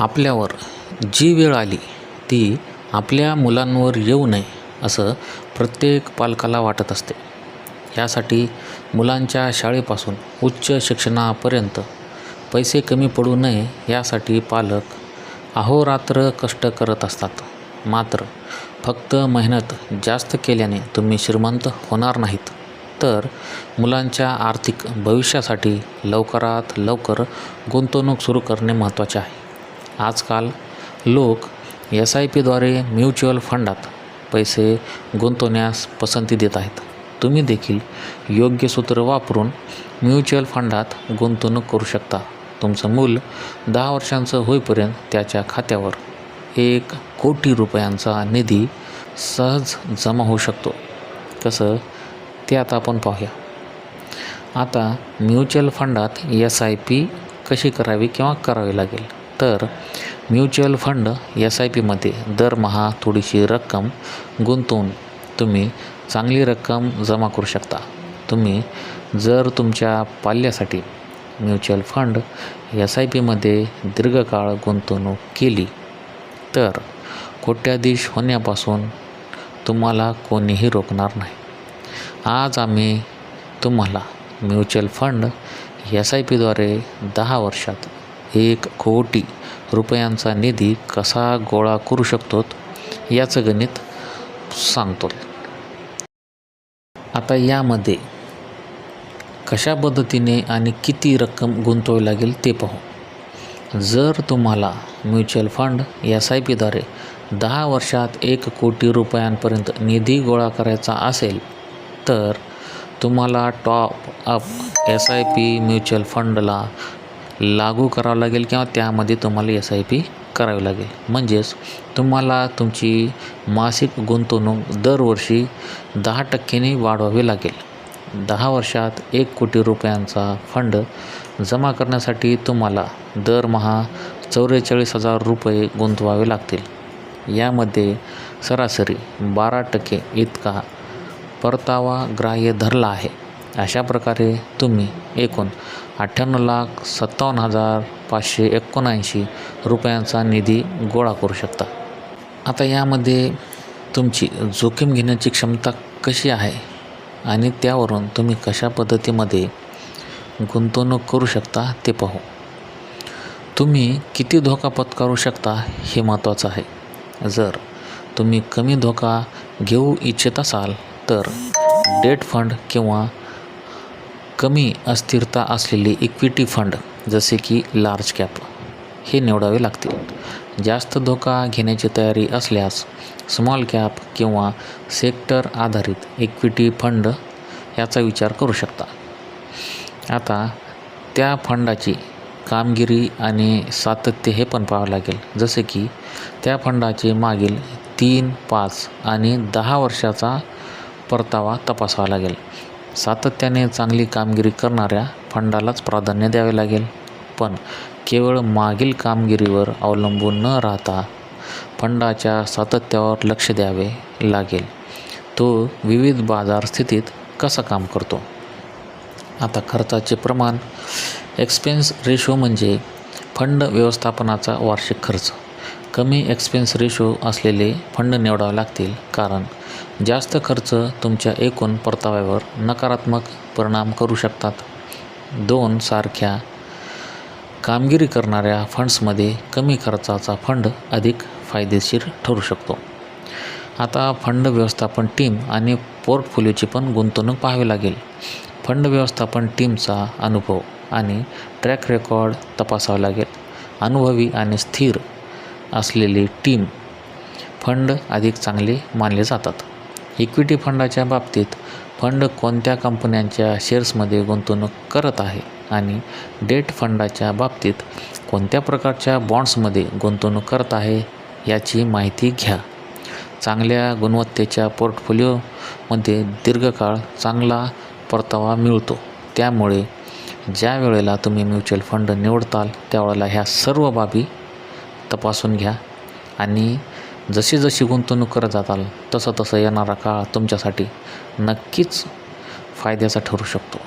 आपल्यावर जी वेळ आली ती आपल्या मुलांवर येऊ नये असं प्रत्येक पालकाला वाटत असते. यासाठी मुलांच्या शाळेपासून उच्च शिक्षणापर्यंत पैसे कमी पडू नये यासाठी पालक अहोरात्र कष्ट करत असतात. मात्र फक्त मेहनत जास्त केल्याने तुम्ही श्रीमंत होणार नाहीत. तर मुलांच्या आर्थिक भविष्यासाठी लवकरात लवकर गुंतवणूक सुरू करणे महत्त्वाचे आहे. आजकाल लोक एस आय पीद्वारे म्युच्युअल फंडात पैसे गुंतवण्यास पसंती देत आहेत. तुम्ही देखील योग्य सूत्र वापरून म्युच्युअल फंडात गुंतवणूक करू शकता. तुमचं मूल दहा वर्षांचं होईपर्यंत त्याच्या खात्यावर एक कोटी रुपयांचा निधी सहज जमा होऊ शकतो. कसं? ते आता आपण पाहूया. आता म्युच्युअल फंडात एस आय पी कशी करावी किंवा करावी लागेल? तर म्युच्युअल फंड एस आय पीमध्ये दरमहा थोडीशी रक्कम गुंतवून तुम्ही चांगली रक्कम जमा करू शकता. तुम्ही जर तुमच्या पाल्यासाठी म्युच्युअल फंड एस आय पीमध्ये दीर्घकाळ गुंतवणूक केली तर कोट्याधीश होण्यापासून तुम्हाला कोणीही रोखणार नाही. आज आम्ही तुम्हाला म्युच्युअल फंड एस आय पीद्वारे दहा वर्षात एक कोटी रुपयांचा निधी कसा गोळा करू शकतो याचं गणित सांगतो. आता यामध्ये कशा पद्धतीने आणि किती रक्कम गुंतवावी लागेल ते पाहू. जर तुम्हाला म्युच्युअल फंड एस आय पीद्वारे दहा वर्षात एक कोटी रुपयांपर्यंत निधी गोळा करायचा असेल तर तुम्हाला top up S I P mutual फंडला लागू करावं लागेल किंवा त्यामध्ये तुम्हाला एस आय पी करावी लागेल. म्हणजेच तुम्हाला तुमची मासिक गुंतवणूक दरवर्षी दहा टक्क्यांनी वाढवावी लागेल. दहा वर्षात एक कोटी रुपयांचा फंड जमा करण्यासाठी तुम्हाला दरमहा चौवेचाळीस हजार रुपये गुंतवावे लागतील. यामध्ये सरासरी बारा टक्के इतका परतावा ग्राह्य धरला आहे. अशा प्रकारे तुम्ही एकूण अठ्ठ्याण्णव लाख सत्तावन्न हजार पाचशे एकोणऐंशी रुपयांचा निधी गोळा करू शकता. आता यामध्ये तुमची जोखीम घेण्याची क्षमता कशी आहे आणि त्यावरून तुम्ही कशा पद्धतीमध्ये गुंतवणूक करू शकता ते पाहू. तुम्ही किती धोका पत्करू शकता हे महत्त्वाचं आहे. जर तुम्ही कमी धोका घेऊ इच्छित असाल तर डेट फंड किंवा कमी अस्थिरता असलेले इक्विटी फंड जसे की लार्ज कॅप हे निवडावे लागतील. जास्त धोका घेण्याची तयारी असल्यास स्मॉल कॅप किंवा सेक्टर आधारित इक्विटी फंड याचा विचार करू शकता. आता त्या फंडाची कामगिरी आणि सातत्य हे पण पाहावं लागेल. जसे की त्या फंडाचे मागील तीन पाच आणि दहा वर्षाचा परतावा तपासावा लागेल. सातत्याने चांगली कामगिरी करणाऱ्या फंडालाच प्राधान्य द्यावे लागेल. पण केवळ मागील कामगिरीवर अवलंबून न राहता फंडाच्या सातत्यावर लक्ष द्यावे लागेल. तो विविध बाजार स्थितीत कसा काम करतो? आता खर्चाचे प्रमाण एक्सपेन्स रेशो म्हणजे फंड व्यवस्थापनाचा वार्षिक खर्च. कमी एक्सपेन्स रेशो असलेले फंड निवडावे लागतील कारण जास्त खर्च तुमच्या एकूण परताव्यावर नकारात्मक परिणाम करू शकतात. दोन सारख्या कामगिरी करणाऱ्या फंड्समध्ये कमी खर्चाचा फंड अधिक फायदेशीर ठरू शकतो. आता फंड व्यवस्थापन टीम आणि पोर्टफोलिओची पण गुंतवणूक पाहावी लागेल. फंड व्यवस्थापन टीमचा अनुभव आणि ट्रॅक रेकॉर्ड तपासावा लागेल. अनुभवी आणि स्थिर असलेली टीम फंड अधिक चांगले मानले जातात. इक्विटी फंडाच्या बाबतीत फंड कोणत्या कंपन्यांच्या शेअर्समध्ये गुंतवणूक करत आहे आणि डेट फंडाच्या बाबतीत कोणत्या प्रकारच्या बॉन्ड्समध्ये गुंतवणूक करत आहे याची माहिती घ्या. चांगल्या गुणवत्तेच्या पोर्टफोलिओमध्ये दीर्घकाळ चांगला परतावा मिळतो. त्यामुळे ज्या वेळेला तुम्ही म्युच्युअल फंड निवडताल त्यावेळेला ह्या सर्व बाबी तपासून घ्या आणि जशी जशी गुंतवणूक करत जाताल तसं तसं येणारा काळ तुमच्यासाठी नक्कीच फायद्याचा ठरू शकतो.